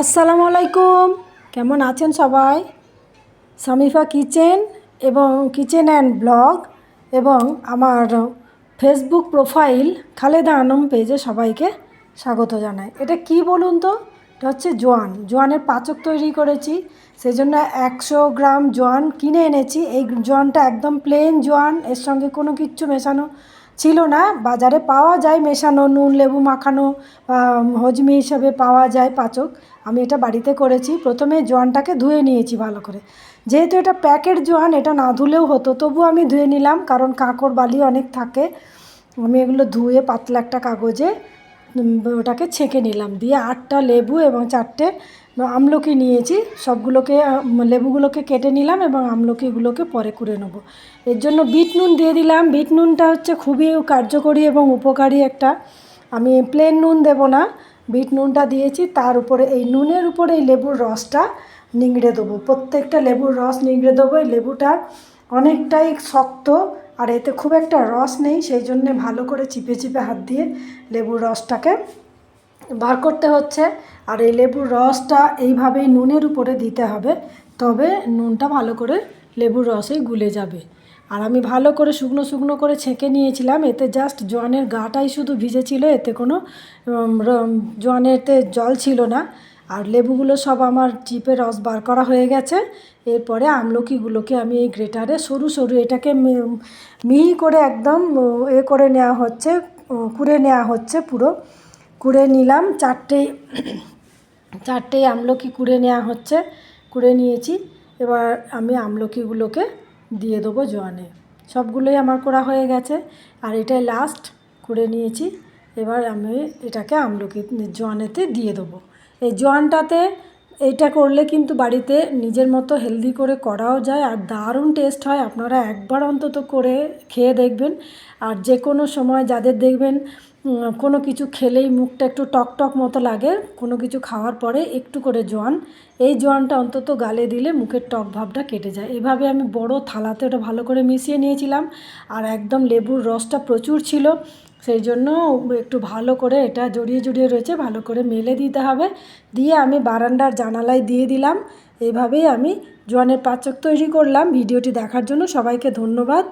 আসসালামু আলাইকুম। কেমন আছেন সবাই? সামিফা কিচেন এবং কিচেন অ্যান্ড ব্লগ এবং আমার ফেসবুক প্রোফাইল খালেদা আনম পেজে সবাইকে স্বাগত জানাই। এটা কি বলুন তো? এটা হচ্ছে জোয়ান। জোয়ানের পাচক তৈরি করেছি। সেই জন্য একশো গ্রাম জোয়ান কিনে এনেছি। এই জোয়ানটা একদম প্লেন জোয়ান। এর সঙ্গে কোনো কিচ্ছু মেশানো ছিল না। বাজারে পাওয়া যায় মেশানো, নুন, লেবু মাখানো হজমি হিসাবে পাওয়া যায় পাচক। আমি এটা বাড়িতে করেছি। প্রথমে জোয়ানটাকে ধুয়ে নিয়েছি ভালো করে। যেহেতু এটা প্যাকেট জোয়ান, এটা না ধুলেও হতো, তবু আমি ধুয়ে নিলাম। কারণ কাঁকড় বালি অনেক থাকে। আমি এগুলো ধুয়ে পাতলা একটা কাগজে ওটাকে ছেঁকে নিলাম। দিয়ে আটটা লেবু এবং চারটে আমলকি নিয়েছি। সবগুলোকে লেবুগুলোকে কেটে নিলাম এবং আমলকিগুলোকে পরে করে নেব। এর জন্য বিট নুন দিয়ে দিলাম। বিট নুনটা হচ্ছে খুবই কার্যকরী এবং উপকারী একটা। আমি প্লেন নুন দেব না। বিট নুনটা দিয়েছি। তার উপরে এই নুনের উপরে এই লেবুর রসটা নিংড়ে দেবো। প্রত্যেকটা লেবুর রস নিংড়ে দেবো। এই লেবুটা অনেকটাই শক্ত আর এতে খুব একটা রস নেই, সেই জন্যে ভালো করে চিপে চিপে হাত দিয়ে লেবুর রসটাকে বার করতে হচ্ছে। আর এই লেবুর রসটা এইভাবেই নুনের উপরে দিতে হবে, তবে নুনটা ভালো করে লেবুর রসেই গুলে যাবে। আর আমি ভালো করে শুকনো শুকনো করে ছেঁকে নিয়েছিলাম, এতে জাস্ট জোয়ানের গাটাই শুধু ভিজেছিল, এতে কোনো জোয়ানেতে জল ছিল না। আর লেবুগুলো সব আমার চিপে রস বার করা হয়ে গেছে। এরপরে আমলকিগুলোকে আমি এই গ্রেটারে সরু সরু এটাকে মিহি করে একদম এ করে নেওয়া হচ্ছে কুড়ে নেওয়া হচ্ছে পুরো। কুড়ে নিলাম, চারটে চারটেই আমলকি কুড়ে নেওয়া হচ্ছে, কুড়ে নিয়েছি। এবার আমি আমলকিগুলোকে দিয়ে দেবো জোয়ানে। সবগুলোই আমার করা হয়ে গেছে, আর এটাই লাস্ট করে নিয়েছি। এবার আমি এটাকে আমলকি জোয়ানেতে দিয়ে দেবো। এই জোয়ানটাতে এইটা করলে কিন্তু বাড়িতে নিজের মতো হেলদি করে করাও যায় আর দারুণ টেস্ট হয়। আপনারা একবার অন্তত করে খেয়ে দেখবেন। আর যে কোনো সময় যাদের দেখবেন কোনো কিছু খেলেই মুখটা একটু টক টক মতো লাগে, কোনো কিছু খাওয়ার পরে একটু করে জোয়ান, এই জোয়ানটা অন্তত গালে দিলে মুখের টক ভাবটা কেটে যায়। এভাবে আমি বড় থালাতে ওটা ভালো করে মিশিয়ে নিয়েছিলাম। আর একদম লেবুর রসটা প্রচুর ছিল। সেই জন্য একটু ভালো করে এটা জড়িয়ে জড়িয়ে রয়েছে, ভালো করে মেলে দিতে হবে। দিয়ে আমি বারান্দার জানালায় দিয়ে দিলাম। এইভাবেই আমি জোয়ানের পাচক তৈরি করলাম। ভিডিওটি দেখার জন্য সবাইকে ধন্যবাদ।